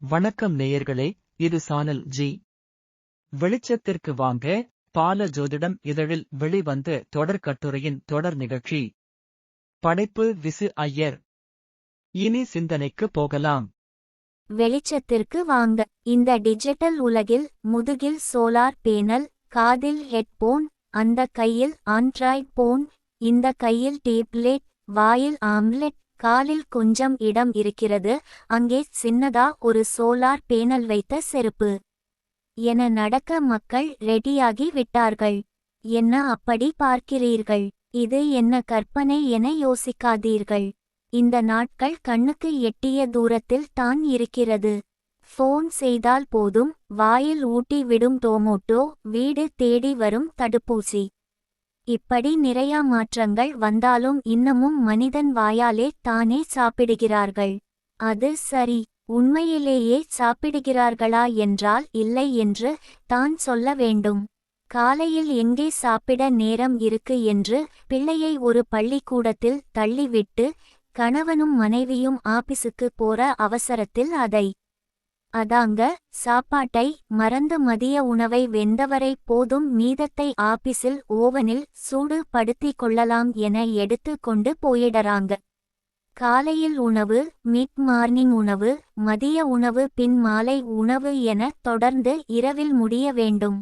வணக்கம் நேயர்களே இது சானல் ஜி. வெளிச்சத்திற்கு வாங்க பால ஜோதிடம் இதழில் வெளிவந்த தொடர் கட்டுரையின் தொடர் நிகழ்ச்சி. படைப்பு விசு ஐயர். இனி சிந்தனைக்கு போகலாம். வெளிச்சத்திற்கு வாங்க இந்த டிஜிட்டல் உலகில் முதுகில் சோலார் பேனல் காதில் ஹெட்போன் அந்த கையில் ஆண்ட்ராய்ட் போன் இந்த கையில் டேப்லெட் வாயில் ஆம்லெட் காலில் கொஞ்சம் இடம் இருக்கிறது அங்கே சின்னதா ஒரு சோலார் பேனல் வைத்த செருப்பு. என நடக்க மக்கள் ரெடியாகி விட்டார்கள். என்ன அப்படி பார்க்கிறீர்கள்? இது என்ன கற்பனை என யோசிக்காதீர்கள். இந்த நாட்கள் கண்ணுக்கு எட்டிய தூரத்தில் தான் இருக்கிறது. ஃபோன் செய்தால் போதும் வாயில் ஊட்டி விடும் டோமோட்டோ வீடு தேடி வரும் தடுப்பூசி. இப்படி நிறையா மாற்றங்கள் வந்தாலும் இன்னமும் மனிதன் வாயாலே தானே சாப்பிடுகிறார்கள். அது சரி உண்மையிலேயே சாப்பிடுகிறார்களா என்றால் இல்லை என்று தான் சொல்ல வேண்டும். காலையில் எங்கே சாப்பிட நேரம் இருக்கு என்று பிள்ளையை ஒரு பள்ளிக்கூடத்தில் தள்ளிவிட்டு கணவனும் மனைவியும் ஆபீஸுக்கு போற அவசரத்தில் அதை அதாங்க சாப்பாட்டை மறந்து மதிய உணவை வெந்தவரை போதும் மீதத்தை ஆபீஸில் ஓவனில் சூடு படுத்திக் கொள்ளலாம் என எடுத்து கொண்டு போயிடறாங்க. காலையில் உணவு மிட் மார்னிங் உணவு மதிய உணவு பின் மாலை உணவு என தொடர்ந்து இரவில் முடிய வேண்டும்.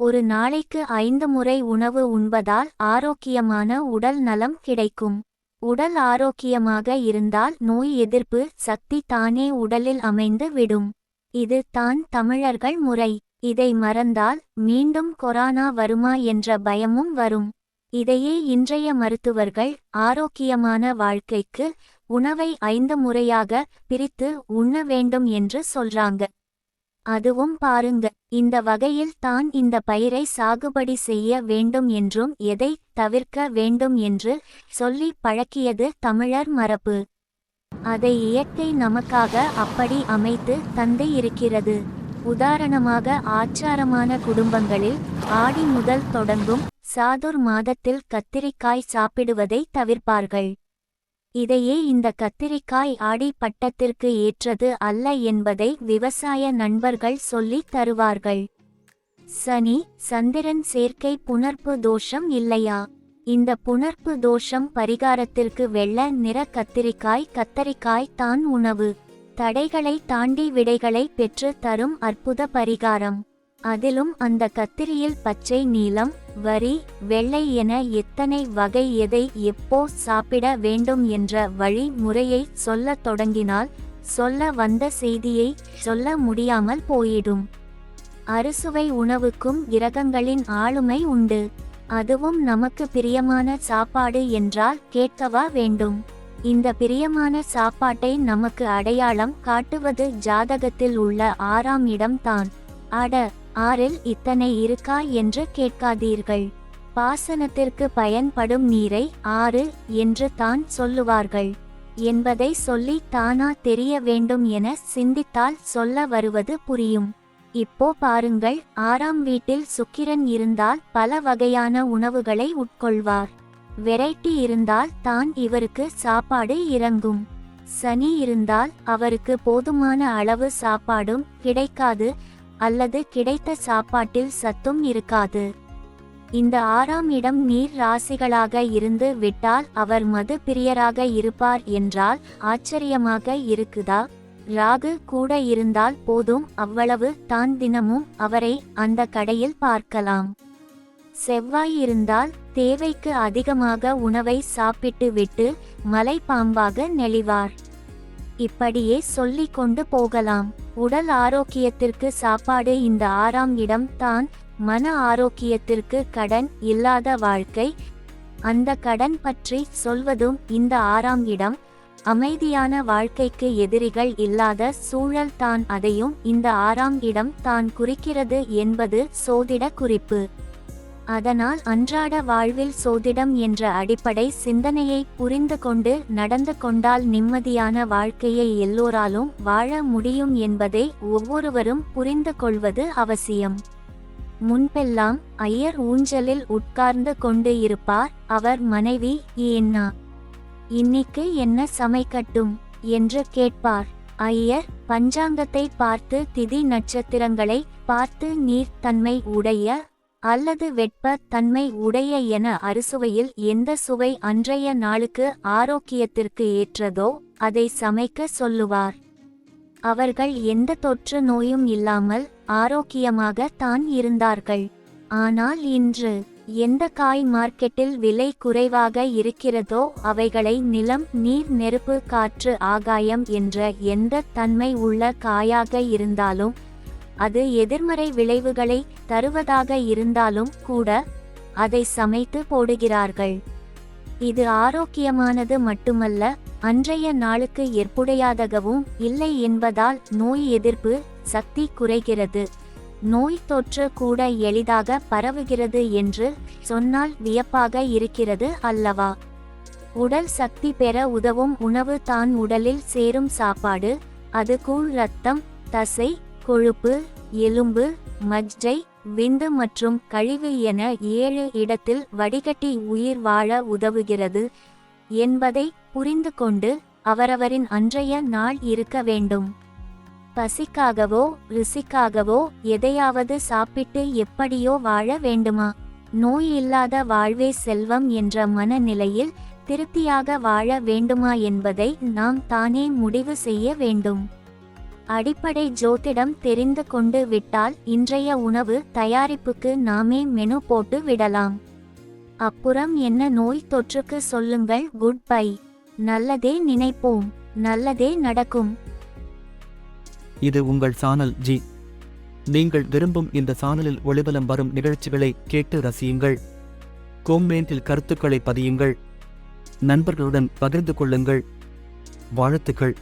ஒரு நாளைக்கு ஐந்து முறை உணவு உண்பதால் ஆரோக்கியமான உடல் நலம் கிடைக்கும். உடல் ஆரோக்கியமாக இருந்தால் நோய் எதிர்ப்பு சக்தி தானே உடலில் அமைந்து விடும். இது தான் தமிழர்கள் முறை. இதை மறந்தால் மீண்டும் கொரோனா வருமா என்ற பயமும் வரும். இதையே இன்றைய மருத்துவர்கள் ஆரோக்கியமான வாழ்க்கைக்கு உணவை ஐந்து முறையாக பிரித்து உண்ண வேண்டும் என்று சொல்றாங்க. அதுவும் பாருங்க இந்த வகையில் தான் இந்த பயிரை சாகுபடி செய்ய வேண்டும் என்றும் எதை தவிர்க்க வேண்டும் என்று சொல்லி பழக்கியது தமிழர் மரபு. அதை இயற்கை நமக்காக அப்படி அமைத்து தந்து இருக்கிறது. உதாரணமாக ஆச்சாரமான குடும்பங்களில் ஆடி முதல் தொடங்கும் சாதுர் மாதத்தில் கத்திரிக்காய் சாப்பிடுவதை தவிர்ப்பார்கள். இதையே இந்த கத்திரிக்காய் ஆடி பட்டத்திற்கு ஏற்றது அல்ல என்பதை விவசாய நண்பர்கள் சொல்லித் தருவார்கள். சனி சந்திரன் சேர்க்கை புணர்ப்பு தோஷம் இல்லையா? இந்த புணர்ப்பு தோஷம் பரிகாரத்திற்கு வெள்ள நிற கத்திரிக்காய் கத்தரிக்காய் தான் உணவு. தடைகளை தாண்டி விடைகளை பெற்று தரும் அற்புத பரிகாரம். அதிலும் அந்த கத்திரியில் பச்சை நீலம் வரி வெள்ளை என எத்தனை வகை எதை எப்போ சாப்பிட வேண்டும் என்ற வழிமுறையை சொல்லத் தொடங்கினால் சொல்ல வந்த செய்தியை சொல்ல முடியாமல் போயிடும். அறுசுவை உணவுக்கும் கிரகங்களின் ஆளுமை உண்டு. அதுவும் நமக்கு பிரியமான சாப்பாடு என்றால் கேட்கவா வேண்டும். இந்த பிரியமான சாப்பாட்டை நமக்கு அடையாளம் காட்டுவது ஜாதகத்தில் உள்ள ஆறாம் இடம்தான் அட ஆறில் இத்தனை இருக்கா என்று கேட்காதீர்கள். பாசனத்திற்கு பயன்படும் நீரை ஆறு என்று தான் சொல்லுவார்கள். என்பதை சொல்லி தானா தெரிய வேண்டும் என சிந்தித்தால் சொல்ல வருவது புரியும். இப்போ பாருங்கள் ஆறாம் வீட்டில் சுக்கிரன் இருந்தால் பல வகையான உணவுகளை உட்கொள்வார். வெரைட்டி இருந்தால் தான் இவருக்கு சாப்பாடு இறங்கும். சனி இருந்தால் அவருக்கு போதுமான அளவு சாப்பாடும் கிடைக்காது. அல்லது கிடைத்த சாப்பாட்டில் சத்தும் இருக்காது. இந்த ஆறாம் இடம் நீர் ராசிகளாக இருந்து விட்டால் அவர் மது பிரியராக இருப்பார் என்றால் ஆச்சரியமாக இருக்குதா? ராகு கூட இருந்தால் போதும் அவ்வளவு தான் தினமும் அவரை அந்த கடையில் பார்க்கலாம். செவ்வாய் இருந்தால் தேவைக்கு அதிகமாக உணவை சாப்பிட்டு விட்டு மலை பாம்பாக நெளிவார். இப்படியே சொல்லிக் கொண்டு போகலாம். உடல் ஆரோக்கியத்திற்கு சாப்பாடு இந்த ஆறாம் இடம் தான் மன ஆரோக்கியத்திற்கு கடன் இல்லாத வாழ்க்கை. அந்த கடன் பற்றி சொல்வதும் இந்த ஆறாம் இடம். அமைதியான வாழ்க்கைக்கு எதிரிகள் இல்லாத சூழல் தான் அதையும் இந்த ஆறாம் இடம் தான் குறிக்கிறது என்பது சோதிட குறிப்பு. அதனால் அன்றாட வாழ்வில் சோதிடம் என்ற அடிப்படை சிந்தனையை புரிந்து கொண்டு நடந்து கொண்டால் நிம்மதியான வாழ்க்கையை எல்லோராலும் வாழ முடியும் என்பதை ஒவ்வொருவரும் புரிந்து கொள்வது அவசியம். முன்பெல்லாம் ஐயர் ஊஞ்சலில் உட்கார்ந்து கொண்டு இருப்பார் அவர் மனைவி ஏன்னா இன்னைக்கு என்ன சமைக்கட்டும் என்று கேட்பார். ஐயர் பஞ்சாங்கத்தை பார்த்து திதி நட்சத்திரங்களை பார்த்து நீர்த்தன்மை உடைய அல்லது வெட்ப தன்மை உடைய என அறுசுவையில் எந்த சுவை அன்றைய நாளுக்கு ஆரோக்கியத்திற்கு ஏற்றதோ அதை சமைக்க சொல்லுவார். அவர்கள் எந்த தொற்று நோயும் இல்லாமல் ஆரோக்கியமாக தான் இருந்தார்கள். ஆனால் இன்று எந்த காய் மார்க்கெட்டில் விலை குறைவாக இருக்கிறதோ அவைகளை நிலம் நீர் நெருப்பு காற்று ஆகாயம் என்ற எந்த தன்மை உள்ள காயாக இருந்தாலும் அது எதிர்மறை விளைவுகளை தருவதாக இருந்தாலும் கூட அதை சமைத்து போடுகிறார்கள். இது ஆரோக்கியமானது மட்டுமல்ல அன்றைய நாளுக்கு ஏற்புடையாதகவும் இல்லை என்பதால் நோய் எதிர்ப்பு சக்தி குறைகிறது. நோய் தொற்று கூட எளிதாக பரவுகிறது என்று சொன்னால் வியப்பாக இருக்கிறது அல்லவா? உடல் சக்தி பெற உதவும் உணவு தான் உடலில் சேரும் சாப்பாடு அது கூழ் ரத்தம் தசை கொழுப்பு எலும்பு மஜ்ஜை விந்து மற்றும் கழிவு என ஏழு இடத்தில் வடிகட்டி உயிர் வாழ உதவுகிறது என்பதை புரிந்து கொண்டு அவரவரின் அன்றைய நாள் இருக்க வேண்டும். பசிக்காகவோ ருசிக்காகவோ எதையாவது சாப்பிட்டு எப்படியோ வாழ வேண்டுமா? நோய் இல்லாத வாழ்வே செல்வம் என்ற மனநிலையில் திருப்தியாக வாழ வேண்டுமா என்பதை நாம் தானே முடிவு செய்ய வேண்டும். அடிப்படை ஜோதிடம் தெரிந்து கொண்டு விட்டால் இன்றைய உணவு தயாரிப்புக்கு நாமே மெனு போட்டு விடலாம். அப்புறம் என்ன நோய் தொற்றுக்கு சொல்லுங்கள் குட் பை. நல்லதே நினைப்போம் நல்லதே நடக்கும். இது உங்கள் சானல் ஜி. நீங்கள் விரும்பும் இந்த சானலில் ஒளிபலம் வரும் நிகழ்ச்சிகளை கேட்டு ரசியுங்கள். கோம்மேண்டில் கருத்துக்களை பதியுங்கள். நண்பர்களுடன் பகிர்ந்து கொள்ளுங்கள். வாழ்த்துக்கள்.